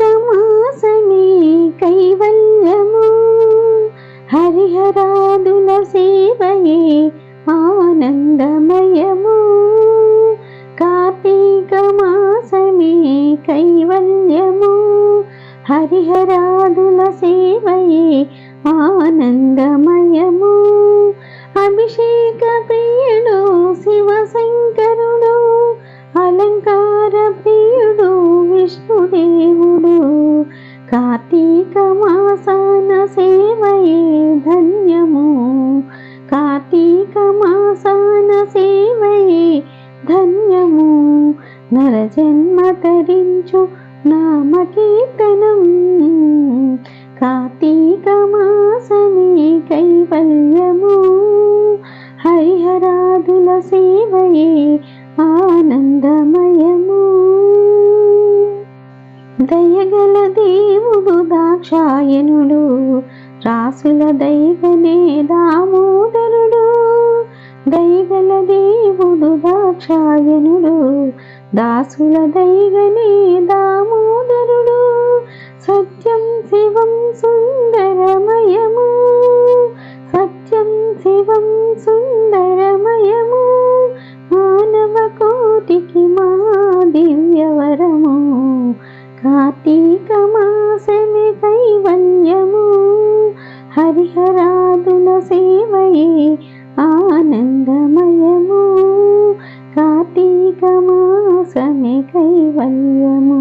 కార్తీక కైవల్యము. హరిహరాదుల సేవయే ఆనందమయము కార్తీకమాసమే కైవల్యము. హరిహరాదుల సేవయే ఆనందమయము అభిషేక ప్రియుడు కార్తీక మాసాన సేవయే ధన్యము. కార్తీక మాసాన సేవయే ధన్యము. నరజన్మ తరించు నామకీర్తనం. కార్తీక మాసమే కైవల్యము. హరిహరాదుల సేవయే ఆనందమయము దయగల దేవుడు దాక్షాయనుడు రాసుల దైవనే దామోదరుడు. దయగల దేవుడు దాక్షాయనుడు దాసుల దైవనే దామోదరుడు. సత్యం శివం సుందరమయము సత్యం శివం సుందరమయము. హరిహరాదుల సేవయే ఆనందమయము. కార్తీక మాసమే కైవల్యము.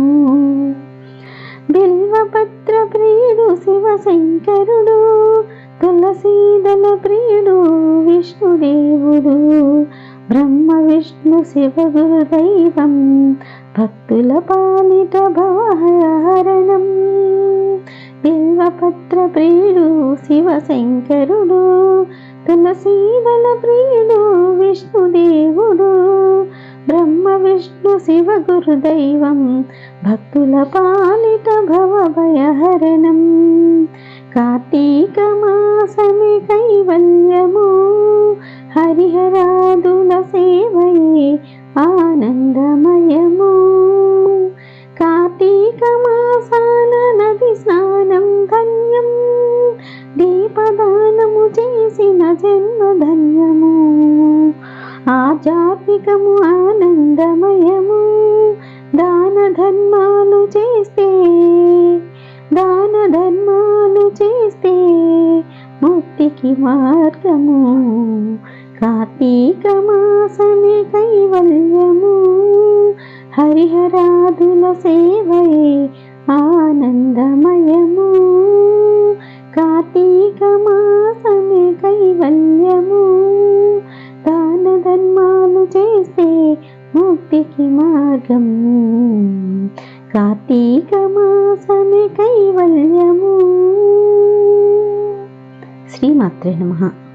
బిల్వపత్ర ప్రియుడు శివశంకరుడు తులసీదల ప్రియుడు విష్ణుదేవుడు బ్రహ్మ విష్ణు శివ గురుదైవం భక్తుల పాలిట భవహరణం బిల్వపత్ర ప్రియుడు శివశంకరుడు తులసీదల ప్రియుడు విష్ణుదేవుడు బ్రహ్మ విష్ణు శివ గురుదైవం భక్తుల పాలిట భవభయహరణం కార్తీక మాసమి కైవల్యము హరిహరాదుల సేవ చేసిన జన్మ ధన్యము. ఆధ్యాత్మికము ఆనందమయము. దాన ధర్మాలు చేస్తే దాన ధర్మాలు చేస్తే ముక్తికి మార్గము. కార్తీక మాసమే కైవల్యము. హరిహరాదుల సేవయే ముక్తికి మార్గం. కార్తీక మాసమే కైవల్యము. శ్రీమాత్రే నమః.